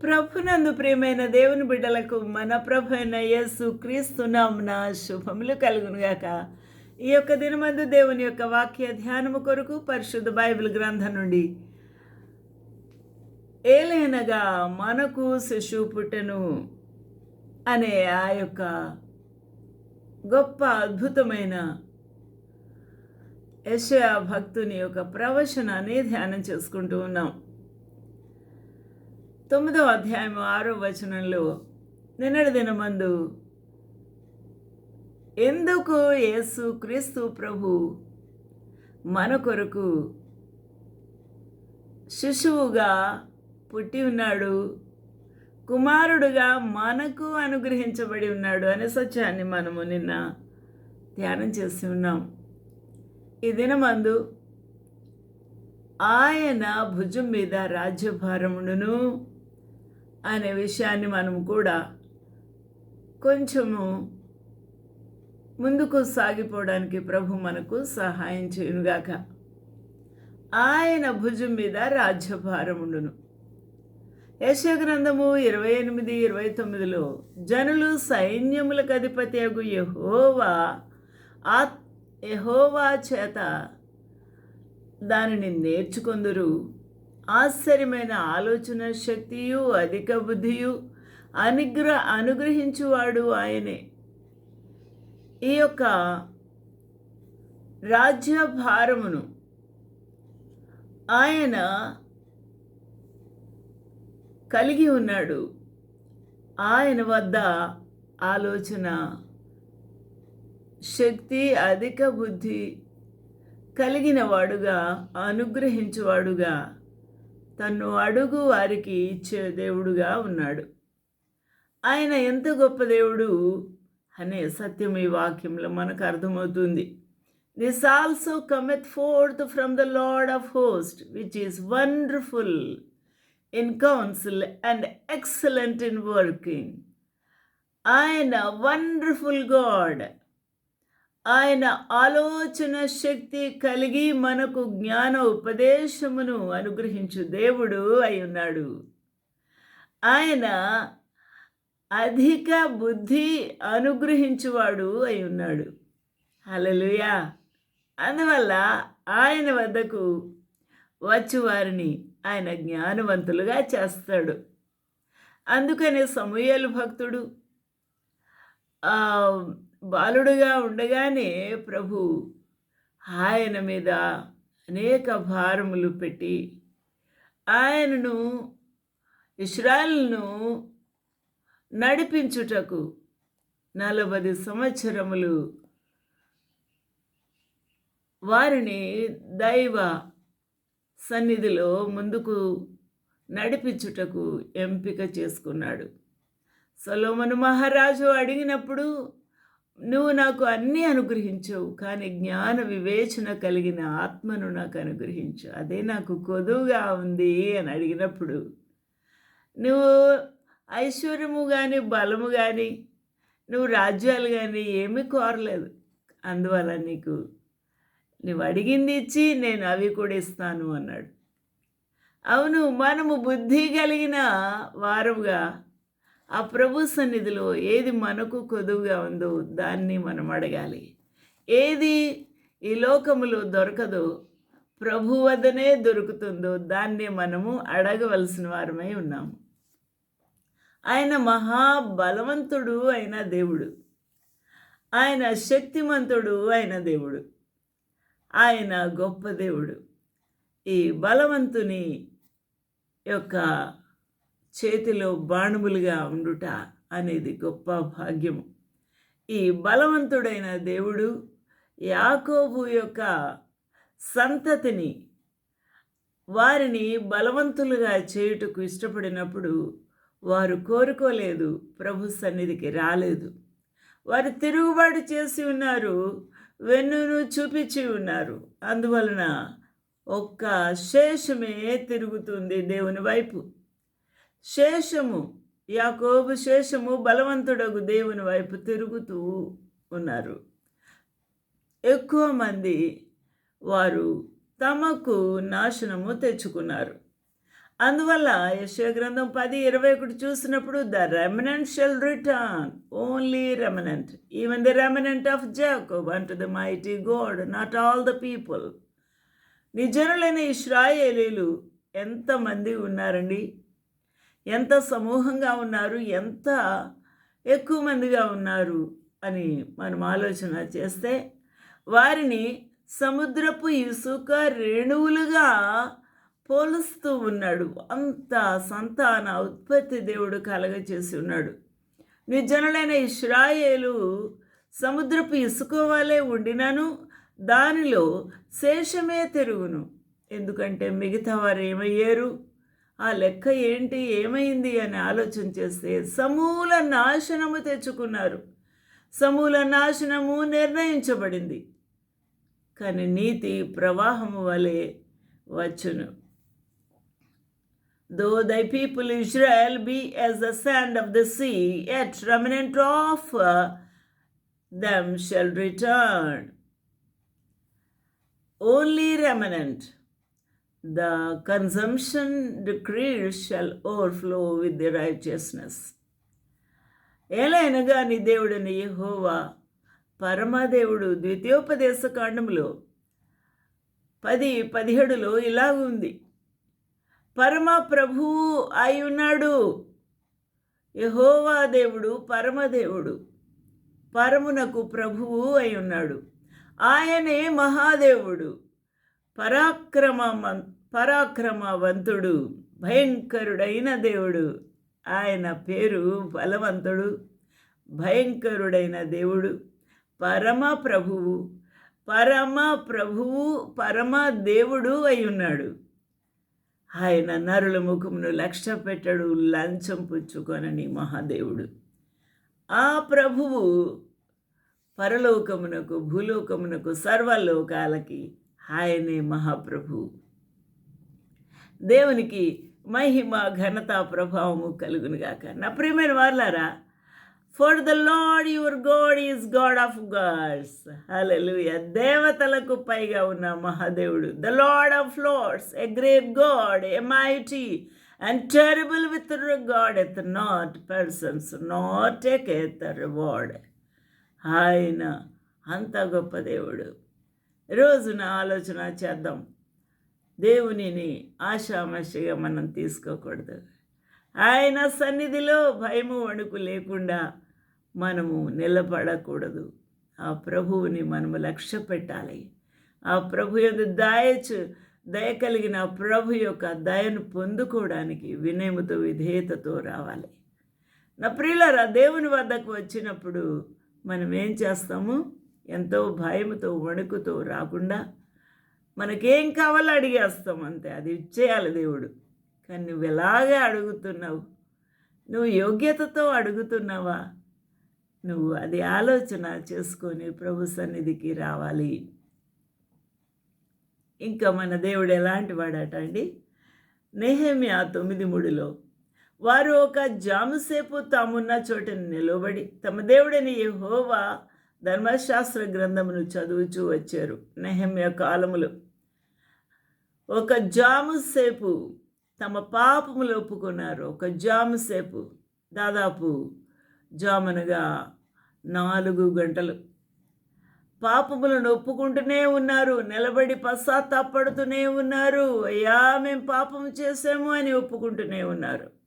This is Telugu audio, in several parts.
ప్రభునందు ప్రియమైన దేవుని బిడ్డలకు మన ప్రభు అయిన యేసు క్రీస్తునామున శుభములు కలుగునుగాక. ఈ యొక్క దినమందు దేవుని యొక్క వాక్య ధ్యానము కొరకు పరిశుద్ధ బైబిల్ గ్రంథం నుండి ఏలైనగా మనకు శిశువు పుట్టెను అనే ఆ యొక్క గొప్ప అద్భుతమైన యశయా భక్తుని యొక్క ప్రవచనాన్ని ధ్యానం చేసుకుంటూ ఉన్నాం. తొమ్మిదవ అధ్యాయం ఆరో వచనంలో నిన్నటి దినమందు ఎందుకు యేసు క్రీస్తు ప్రభు మన కొరకు శిశువుగా పుట్టి ఉన్నాడు కుమారుడుగా మనకు అనుగ్రహించబడి ఉన్నాడు అనే సత్యాన్ని మనము నిన్న ధ్యానం చేసి ఉన్నాం. ఈ దినమందు ఆయన భుజం మీద రాజ్యభారముడును అనే విషయాన్ని మనం కూడా కొంచెము ముందుకు సాగిపోవడానికి ప్రభు మనకు సహాయం చేయునుగాక. ఆయన భుజం మీద రాజ్యభారం ఉండును. యశగ్రంథము ఇరవై ఎనిమిది ఇరవై తొమ్మిదిలో జనులు సైన్యములకు అధిపతి అగు యహోవా ఆ యహోవా చేత దానిని నేర్చుకొందురు. ఆశ్చర్యమైన ఆలోచన శక్తియు అధిక బుద్ధియు అనుగ్ర అనుగ్రహించువాడు ఆయనే. ఈ యొక్క రాజ్యభారమును ఆయన కలిగి ఉన్నాడు. ఆయన వద్ద ఆలోచన శక్తి అధిక బుద్ధి కలిగిన వాడుగా అనుగ్రహించువాడుగా తన్ను అడుగు వారికి ఇచ్చే దేవుడుగా ఉన్నాడు. ఆయన ఎంత గొప్ప దేవుడు? అనే సత్యం ఈ వాక్యంలో మనకు అర్థమవుతుంది. This also cometh forth from the lord of host which is wonderful in council and excellent in working ఆయన వండర్ఫుల్ గాడ్ ఆయన ఆలోచన శక్తి కలిగి మనకు జ్ఞాన ఉపదేశమును అనుగ్రహించు దేవుడు అయి ఉన్నాడు. ఆయన అధిక బుద్ధి అనుగ్రహించువాడు అయి ఉన్నాడు. అలలుయా అందువల్ల ఆయన వద్దకు వచ్చి వారిని ఆయన జ్ఞానవంతులుగా చేస్తాడు. అందుకనే సమూహలు భక్తుడు బాలుడుగా ఉండగానే ప్రభు ఆయన మీద అనేక భారములు పెట్టి ఆయనను ఇస్రాయల్ను నడిపించుటకు నలభై సంవత్సరములు వారిని దైవ సన్నిధిలో ముందుకు నడిపించుటకు ఎంపిక చేసుకున్నాడు. సొలోమను మహారాజు అడిగినప్పుడు నువ్వు నాకు అన్నీ అనుగ్రహించవు కానీ జ్ఞాన వివేచన కలిగిన ఆత్మను నాకు అనుగ్రహించు. అదే నాకు కొదువుగా ఉంది అని అడిగినప్పుడు నువ్వు ఐశ్వర్యము కానీ బలము కానీ నువ్వు రాజ్యాలు కానీ ఏమీ కోరలేదు. అందువల్ల నీకు నువ్వు అడిగింది ఇచ్చి నేను అవి కూడా ఇస్తాను అన్నాడు. అవును మనము బుద్ధి కలిగిన వారముగా ఆ ప్రభు సన్నిధిలో ఏది మనకు కొదువుగా ఉందో దాన్ని మనం అడగాలి. ఏది ఈ లోకములో దొరకదో ప్రభు వద్దనే దొరుకుతుందో దాన్ని మనము అడగవలసిన వారమై ఉన్నాము. ఆయన మహాబలవంతుడు అయిన దేవుడు. ఆయన శక్తిమంతుడు అయిన దేవుడు. ఆయన గొప్ప దేవుడు. ఈ బలవంతుని యొక్క చేతిలో బాణములుగా ఉండుట అనేది గొప్ప భాగ్యము. ఈ బలవంతుడైన దేవుడు యాకోబు యొక్క సంతతిని వారిని బలవంతులుగా చేయుటకు ఇష్టపడినప్పుడు వారు కోరుకోలేదు ప్రభు సన్నిధికి రాలేదు. వారు తిరుగుబాటు చేసి ఉన్నారు వెన్నును చూపించి ఉన్నారు. అందువలన ఒక్క శేషమే తిరుగుతుంది దేవుని వైపు. శేషము యాకోబు శేషము బలవంతుడగు దేవుని వైపు తిరుగుతూ ఉన్నారు. ఎక్కువ మంది వారు తమకు నాశనము తెచ్చుకున్నారు. అందువల్ల యశ్వ గ్రంథం పది ఇరవై ఒకటి చూసినప్పుడు the remnant shall return only remnant even the remnant of Jacob unto the mighty God not all the people. నిజనులైన ఇస్రాయేలీలు ఎంతమంది ఉన్నారండి? ఎంత సమూహంగా ఉన్నారు ఎంత ఎక్కువ మందిగా ఉన్నారు అని మనం ఆలోచన చేస్తే వారిని సముద్రపు ఇసుక రేణువులుగా పోలుస్తూ ఉన్నాడు. అంత సంతాన ఉత్పత్తి దేవుడు కలగచేసి ఉన్నాడు. నిజనులైన ఇస్రాయేలు సముద్రపు ఇసుక వలె ఉండినను దానిలో శేషమే తిరుగును. ఎందుకంటే మిగతా వారు ఏమయ్యారు? ఆ లెక్క ఏంటి? ఏమైంది? అని ఆలోచన చేస్తే సమూల నాశనము తెచ్చుకున్నారు. సమూల నాశనము నిర్ణయించబడింది. కానీ నీతి ప్రవాహము వలె వచ్చును. Though thy people Israel be as the sand of the sea yet remnant of them shall return only remnant the consumption decreed shall overflow with the righteousness ఏలైనగా నీ దేవుడని యహోవా పరమదేవుడు ద్వితీయోపదేశ కాండంలో పది పదిహేడులో ఇలా ఉంది. పరమ ప్రభువు అయి ఉన్నాడు యహోవా దేవుడు పరమదేవుడు. పరమునకు ప్రభువు అయి ఉన్నాడు ఆయనే మహాదేవుడు. పరాక్రమ పరాక్రమవంతుడు భయంకరుడైన దేవుడు. ఆయన పేరు బలవంతుడు భయంకరుడైన దేవుడు పరమ ప్రభువు పరమ ప్రభువు పరమ దేవుడు అయి ఉన్నాడు. ఆయన నరుల ముఖమును లక్ష్య పెట్టడు లంచం పుచ్చుకొనని మహాదేవుడు. ఆ ప్రభువు పరలోకమునకు భూలోకమునకు సర్వలోకాలకి ఆయనే మహాప్రభు. దేవునికి మహిమ ఘనత ప్రభావము కలుగునుగాక. నా ప్రియమైన వాళ్ళారా for the lord your God is God of gods hallelujah దేవతలకు పైగా ఉన్న మహాదేవుడు. The lord of lords a great God mighty and terrible with God ఎత్ నాట్ పర్సన్స్ నాట్ ఎక్ ఎత్ రివార్డ్ ఆయన అంత గొప్ప దేవుడు. రోజున ఆలోచన చేద్దాం. దేవునిని ఆశామశగా మనం తీసుకోకూడదు. ఆయన సన్నిధిలో భయము వణుకు లేకుండా మనము నిలబడకూడదు. ఆ ప్రభువుని మనము లక్ష్య పెట్టాలి. ఆ ప్రభు యొక్క దయచు దయ కలిగిన ప్రభు యొక్క దయను పొందుకోవడానికి వినయముతో విధేయతతో రావాలి. నా ప్రియులరా దేవుని వద్దకు వచ్చినప్పుడు మనం ఏం చేస్తాము? ఎంతో భయముతో వణుకుతో రాకుండా మనకేం కావాలో అడిగేస్తాం అంతే. అది ఇచ్చేయాలి దేవుడు. కానీ నువ్వు ఎలాగే అడుగుతున్నావు? నువ్వు యోగ్యతతో అడుగుతున్నావా? నువ్వు అది ఆలోచన చేసుకొని ప్రభు సన్నిధికి రావాలి. ఇంకా మన దేవుడు ఎలాంటి వాడట అండి? నెహమ్యా తొమ్మిది మూడులో వారు ఒక జాముసేపు తామున్న చోటని నిలబడి తమ దేవుడని యహోవా ధర్మశాస్త్ర గ్రంథమును చదువుచూ వచ్చారు నెహమ్య కాలములు. ఒక జాము సేపు తమ పాపములు ఒప్పుకున్నారు. ఒక జాము సేపు దాదాపు జామునగా నాలుగు గంటలు. పాపములను ఒప్పుకుంటూనే ఉన్నారు. నిలబడి పశ్చాత్తాపడుతూనే ఉన్నారు. అయ్యా మేము పాపం చేసాము అని ఒప్పుకుంటూనే ఉన్నారు.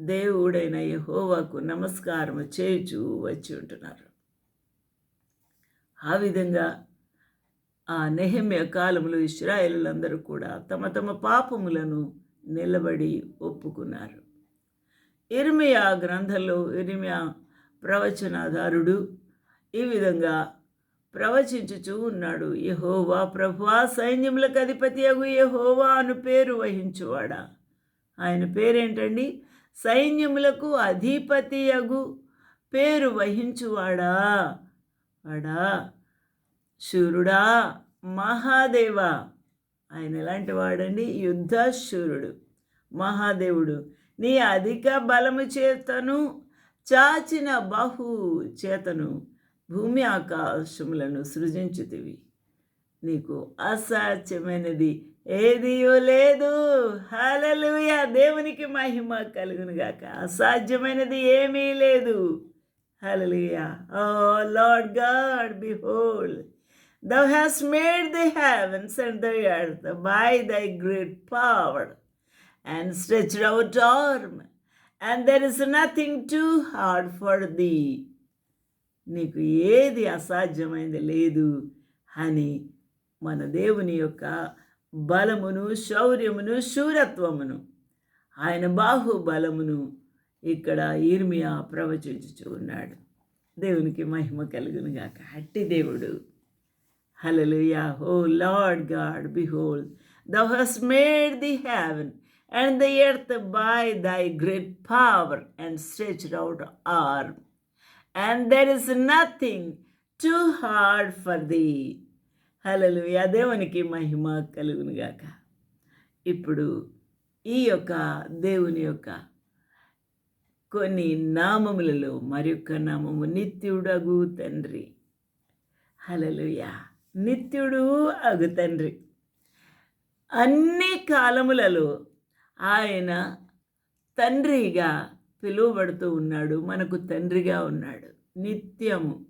దేవుడైన యహోవాకు నమస్కారం చేయుచు వచ్చి ఉంటున్నారు. ఆ విధంగా ఆ నెహమ్య కాలంలో ఇస్రాయేలులందరూ కూడా తమ తమ పాపములను నిలబడి ఒప్పుకున్నారు. ఇర్మియా గ్రంథంలో ఇర్మియా ప్రవచనాధారుడు ఈ విధంగా ప్రవచించుచూ ఉన్నాడు. యహోవా ప్రభువా సైన్యములకు అధిపతి అగు యహోవా అను పేరు వహించువాడా? ఆయన పేరేంటండి? సైన్యములకు అధిపతియగు పేరు వహించువాడా? వాడా శూరుడా? మహాదేవా? ఆయన ఎలాంటి వాడండి? యుద్ధ శూరుడు మహాదేవుడు. నీ అధిక బలము చేతను చాచిన బహు చేతను భూమి ఆకాశములను సృజించుతివి. నీకు అసాధ్యమైనది ఏదియో లేదు. హలలుయా దేవునికి మహిమ కలుగును గాక. అసాధ్యమైనది ఏమీ లేదు. Hallelujah oh lord God behold thou has made the heavens and the by thy great power and stretch out arm and there is nothing too hard for thee. నీకు ఏది అసాధ్యమైనది లేదు అని మన దేవుని యొక్క బలమును శౌర్యమును శూరత్వమును. ఆయన బాహుబలమును ఇక్కడ ఈర్మియా ప్రవచించుచూ ఉన్నాడు. దేవునికి మహిమ కలుగును గాక అట్టి దేవుడు. Hallelujah oh lord God behold thou has made the heaven and the earth by thy great power and stretch out arm and there is nothing too hard for thee హలలు దేవునికి మహిమ కలుగును గాక. ఇప్పుడు ఈ యొక్క దేవుని యొక్క కొన్ని నామములలో మరొక నామము నిత్యుడగు తండ్రి. హల్లెలూయా. నిత్యుడు అగు తండ్రి. అన్ని కాలములలో ఆయన తండ్రిగా పిలువబడుతూ ఉన్నాడు మనకు తండ్రిగా ఉన్నాడు. నిత్యము.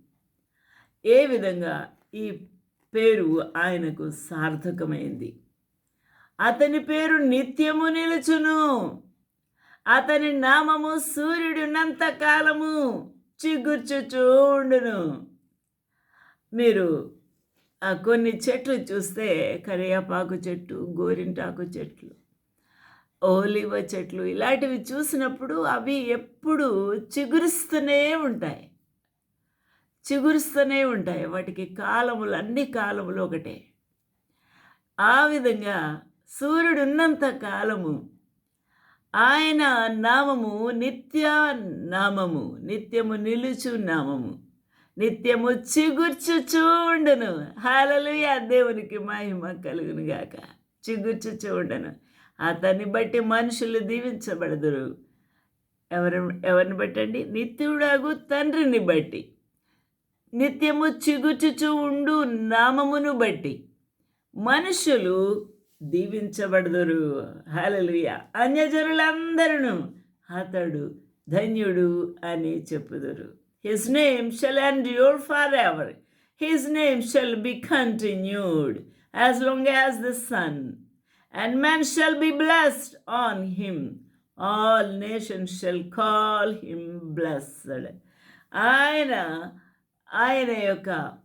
ఏ విధంగా ఈ పేరు ఆయనకు సార్థకమైంది. అతని పేరు నిత్యము నిలుచును. అతని నామము సూర్యుడున్నంత కాలము చిగుర్చుచూండును. మీరు ఆ కొన్ని చెట్లు చూస్తే కరియాపాకు చెట్టు గోరింటాకు చెట్లు ఓలివ చెట్లు ఇలాంటివి చూసినప్పుడు అవి ఎప్పుడు చిగురుస్తూనే ఉంటాయి. చిగురుస్తూనే ఉంటాయి. వాటికి కాలములు అన్ని కాలములు ఒకటే. ఆ విధంగా సూర్యుడు ఉన్నంత కాలము ఆయన నామము నిత్య నామము నిత్యము నిలుచు నామము. నిత్యము చిగుర్చుచూండును హాలలుయ దేవునికి మహిమ కలుగును గాక. చిగుర్చుచూండను అతన్ని బట్టి మనుషులు దీవించబడదురు. ఎవరి ఎవరిని బట్టండి? నిత్యుడాగు తండ్రిని బట్టి. నిత్యము చిగుచుచు ఉండు నామమును బట్టి మనుషులు దీవించబడదురు. హలలుయ అన్యజనులందరూ అతడు ధన్యుడు అని చెప్పుదురు. His name shall endure for ever his name shall be continued as long as the sun and man shall be blessed on him all nation shall call him blessed ఆయన ఆయన యొక్క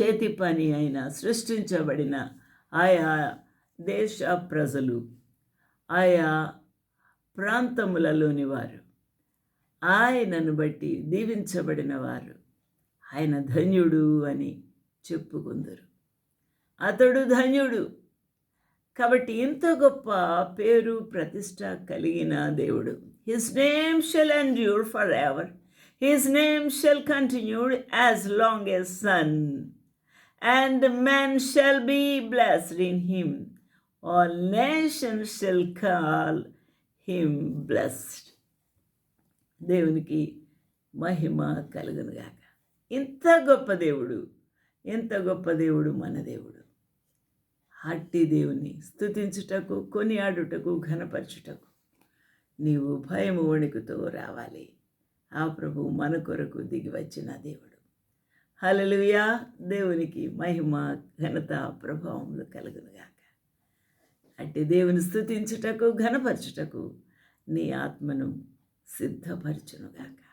చేతి పని అయిన సృష్టించబడిన ఆయా దేశ ప్రజలు ఆయా ప్రాంతములలోని వారు ఆయనను బట్టి దీవించబడిన వారు. ఆయన ధన్యుడు అని చెప్పుకుందరు. అతడు ధన్యుడు. కాబట్టి ఇంత గొప్ప పేరు ప్రతిష్ట కలిగిన దేవుడు. His name shall endure for ever his name shall continued as long as sun and men shall be blessed in him. All nation shall call him blessed దేవునికి మహిమ కలుగునుగాక ఇంత గొప్ప దేవుడు ఎంత గొప్ప దేవుడు మన దేవుడు. హట్టి దేవుని స్తుతించుటకు కొనియాడుటకు ఘనపరచుటకు నీవు భయము వణుకుతో రావాలి. ఆ ప్రభు మన కొరకు దిగి వచ్చిన దేవుడు. హలలుయా దేవునికి మహిమ ఘనత ప్రభావములు కలుగునుగాక అట్టి దేవుని స్థుతించుటకు ఘనపరచుటకు నీ ఆత్మను సిద్ధపరచునుగాక